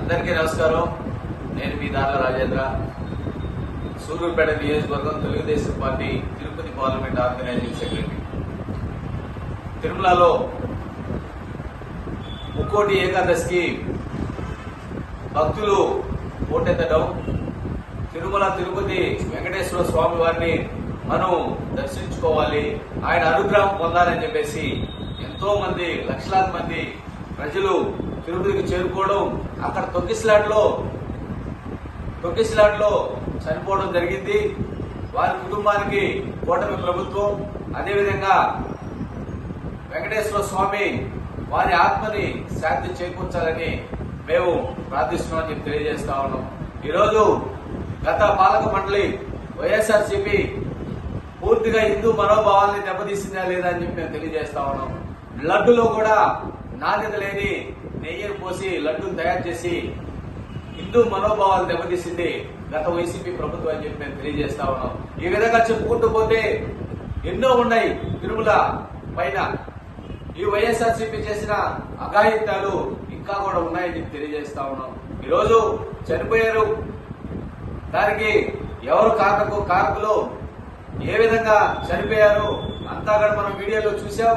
అందరికీ నమస్కారం. నేను మీ దార్ల రాజేంద్ర. సూర్యుపేట నియోజకవర్గం Telugu Desam party Tirupati parliament organising secretary. తిరుమలలో ముక్కోటి ఏకాదశికి భక్తులు ఓటెత్తడం తిరుమల తిరుపతి వెంకటేశ్వర స్వామి వారిని మనం దర్శించుకోవాలి ఆయన అనుగ్రహం పొందాలని చెప్పేసి ఎంతో మంది లక్షలాది మంది ప్రజలు తిరుపతికి చేరుకోవడం అక్కడ తొక్కిస్లాట్లో తొక్కిస్లాట్లో చనిపోవడం జరిగింది. వారి కుటుంబానికి కూటమి ప్రభుత్వం అదేవిధంగా వెంకటేశ్వర స్వామి వారి ఆత్మని శాంతి చేకూర్చాలని మేము ప్రార్థిస్తున్నామని చెప్పి తెలియజేస్తా ఉన్నాం. ఈరోజు గత పాలక మండలి వైఎస్ఆర్సీపీ పూర్తిగా హిందూ మనోభావాల్ని దెబ్బతీసిందా లేదా అని చెప్పి మేము తెలియజేస్తా ఉన్నాం. లడ్డులో కూడా నాణ్యత లేని నెయ్యిని పోసి లడ్డూ తయారు చేసి హిందూ మనోభావాలు దెబ్బతీసింది గత వైసీపీ ప్రభుత్వం అని చెప్పి మేము తెలియజేస్తా ఉన్నాం. ఈ విధంగా చెప్పుకుంటూ పోతే ఎన్నో ఉన్నాయి. తిరుమల పైన ఈ వైఎస్ఆర్సీపీ చేసిన అఘాయిత్యాలు ఇంకా కూడా ఉన్నాయని తెలియజేస్తా ఉన్నాం. ఈరోజు చనిపోయారు. దానికి ఎవరు కారకు కారకులు? ఏ విధంగా చనిపోయారు? అంతా కూడా మనం వీడియోలో చూసాం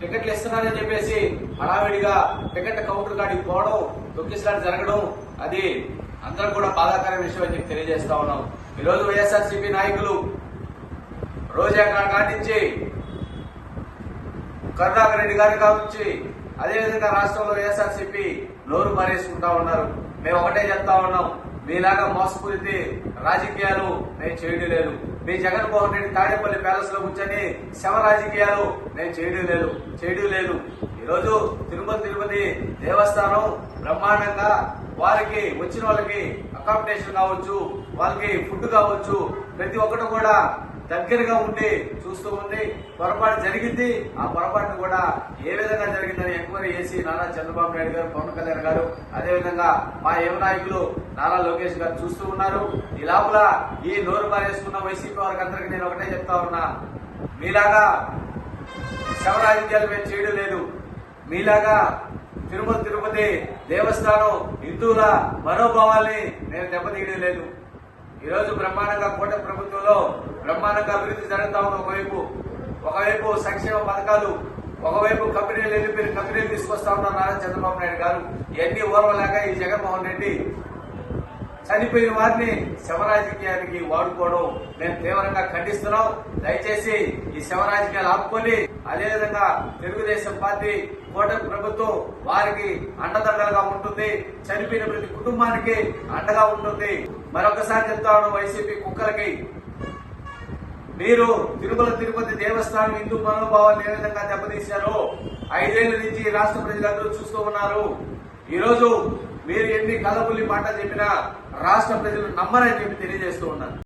టికెట్లు ఇస్తున్నారని చెప్పేసి హడావిడిగా టికెట్ కౌంటర్ కాడికి పోవడం తొక్కిసలాట జరగడం అది అందరం కూడా బాధాకరమైన విషయం అని చెప్పి తెలియజేస్తా ఉన్నాం. ఈరోజు వైఎస్ఆర్సీపీ నాయకులు రోజా కాటించి కరుణాకర్ రెడ్డి గారి కావచ్చు అదేవిధంగా రాష్ట్రంలో వైఎస్ఆర్సీపీ నోరు మారేసుకుంటా ఉన్నారు. మేము ఒకటే చెప్తా ఉన్నాం. మీలాగా మోసపూరితే రాజకీయాలు నేను చేయడం లేదు. మీ జగన్మోహన్ రెడ్డి తాడేపల్లి ప్యాలెస్లో కూర్చొని శవ రాజకీయాలు నేను చేయడం లేదు చేయడం లేదు. ఈరోజు తిరుపతి తిరుపతి దేవస్థానం బ్రహ్మాండంగా వారికి వచ్చిన వాళ్ళకి అకామిడేషన్ కావచ్చు వాళ్ళకి ఫుడ్ కావచ్చు ప్రతి ఒక్కటి కూడా దగ్గరగా ఉండి చూస్తూ ఉంది పొరపాటు జరిగింది ఆ పొరపాటును కూడా ఏ విధంగా జరిగిందని ఎంక్వైరీ చేసి నారా చంద్రబాబు నాయుడు గారు పవన్ కళ్యాణ్ గారు అదేవిధంగా మా యువ నాయకులు నారా లోకేష్ గారు చూస్తూ ఉన్నారు. ఈ లోపల ఈ నోరు పారేసుకున్న వైసీపీ వారికి అందరికీ నేను ఒకటే చెప్తా ఉన్నా. మీలాగా శవ రాజకీయాలు మేము చేయడం లేదు. మీలాగా తిరుమల తిరుపతి దేవస్థానం హిందువుల మనోభావాల్ని నేను దెబ్బతీయడం లేదు. ఈరోజు బ్రహ్మాండంగా కోట ప్రభుత్వంలో బ్రహ్మాండంగా అభివృద్ధి జరుగుతా ఉంది ఒకవైపు ఒకవైపు సంక్షేమ పథకాలు ఒకవైపు కంపెనీలు వెళ్ళిపోయిన కంపెనీలు తీసుకొస్తా ఉన్నారు నారా చంద్రబాబు నాయుడు గారు. ఇవన్నీ ఓర్వలేక ఈ జగన్మోహన్ రెడ్డి చనిపోయిన వారిని శవరాజకీయానికి వాడుకోవడం మేము తీవ్రంగా ఖండిస్తున్నాం. దయచేసి ఈ శవరాజకీయాలు ఆపుకొని అదేవిధంగా తెలుగుదేశం పార్టీ కూటమి ప్రభుత్వం వారికి అండదండలుగా ఉంటుంది. చనిపోయిన ప్రతి కుటుంబానికి అండగా ఉంటుంది. మరొకసారి చెప్తా వైసీపీ కుక్కలకి. మీరు తిరుమల తిరుపతి దేవస్థానం హిందూ మనోభావాలు ఏ విధంగా దెబ్బతీశారో ఐదేళ్ళ నుంచి రాష్ట్ర ప్రజలందరూ చూస్తూ ఉన్నారు. ఈరోజు మీరు ఎన్ని కలబుల్లి మాట చెప్పినా రాష్ట్ర ప్రజలు నమ్మరని చెప్పి తెలియజేస్తూ ఉన్నారు.